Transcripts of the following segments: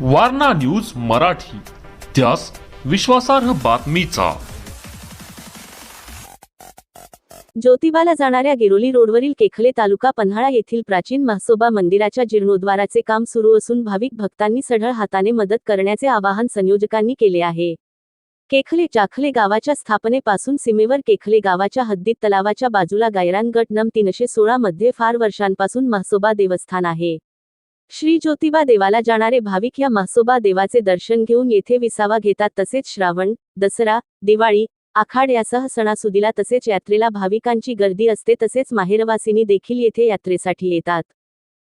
Warna news Marathi. त्यास विश्वासार्ह बातमीचा. ज्योतिबाला जाणाऱ्या गिरोली रोडवरील केखले तालुका पन्हाळा येथील प्राचीन म्हासोबा मंदिराच्या जीर्णोद्वाराचे काम सुरू असून भाविक भक्तांनी सढळ हाताने मदत करण्याचे आवाहन संयोजकांनी केले आहे. केखले जाखले गावाच्या स्थापनेपासून सीमेवर केखले गावाच्या हद्दीत तलावाच्या बाजूला गायरान गट नम तीनशे सोळा मध्ये फार वर्षांपासून म्हासोबा देवस्थान आहे. श्री ज्योतिबा देवाला जाणारे भाविक या म्हासोबा देवाचे दर्शन घेऊन येथे विसावा घेतात. तसेच श्रावण दसरा दिवाळी आखाड यासह सणासुदीला तसेच यात्रेला भाविकांची गर्दी असते. तसेच माहेरवासिनी देखील येथे यात्रेसाठी येतात.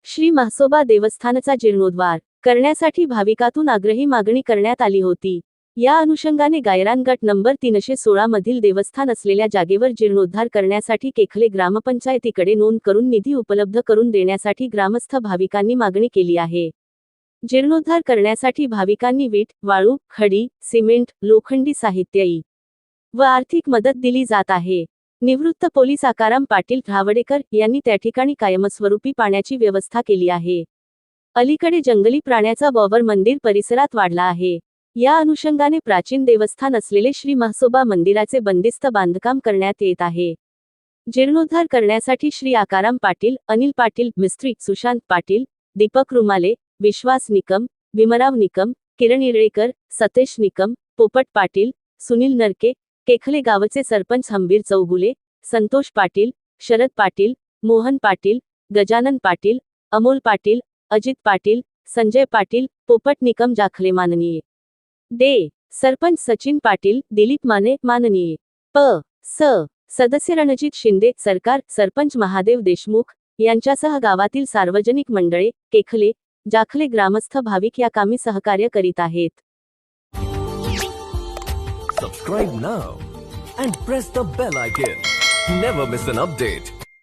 श्री महासोबा देवस्थानचा जीर्णोद्वार करण्यासाठी भाविकातून आग्रही मागणी करण्यात आली होती. या अनुषंगाने गायरान गट नंबर तीनशे सोळा मधील देवस्थान असलेल्या जागेवर जीर्णोद्धार करण्यासाठी केखले ग्रामपंचायतीकडे नोंद करून निधी उपलब्ध करून देण्यासाठी ग्रामस्थ भाविकांनी मागणी केली आहे. जीर्णोद्धार करण्यासाठी भाविकांनी वीट वाळू खडी सिमेंट लोखंडी साहित्यई व आर्थिक मदत दिली जात आहे. निवृत्त पोलीस आकाराम पाटील धावडेकर यांनी त्या ठिकाणी कायमस्वरूपी पाण्याची व्यवस्था केली आहे. अलीकडे जंगली प्राण्याचा बॉवर मंदिर परिसरात वाढला आहे. या अनुषंगाने प्राचीन देवस्थान असलेले श्री महासोबा मंदिराचे बंदिस्त बांधकाम करण्यात येत आहे. जीर्णोद्धार करण्यासाठी श्री आकाराम पाटील अनिल पाटील मिस्त्री सुशांत पाटील दीपक रुमाले विश्वास निकम भीमराव निकम किरण इरळेकर सतेश निकम पोपट पाटील सुनील नरके केखले गावचे सरपंच हंबीर चौगुले संतोष पाटील शरद पाटील मोहन पाटील गजानन पाटील अमोल पाटील अजित पाटील संजय पाटील पोपट निकम जाखले माननीय. दे. सरपंच सचिन पाटील दिलीप माने माननीय. प. स. सदस्य रणजित शिंदे सरकार सरपंच महादेव देशमुख यांच्यासह गावातील सार्वजनिक मंडळे केखले जाखले ग्रामस्थ भाविक या कामी सहकार्य करीत आहेत. Subscribe now and press the bell icon. Never miss an update.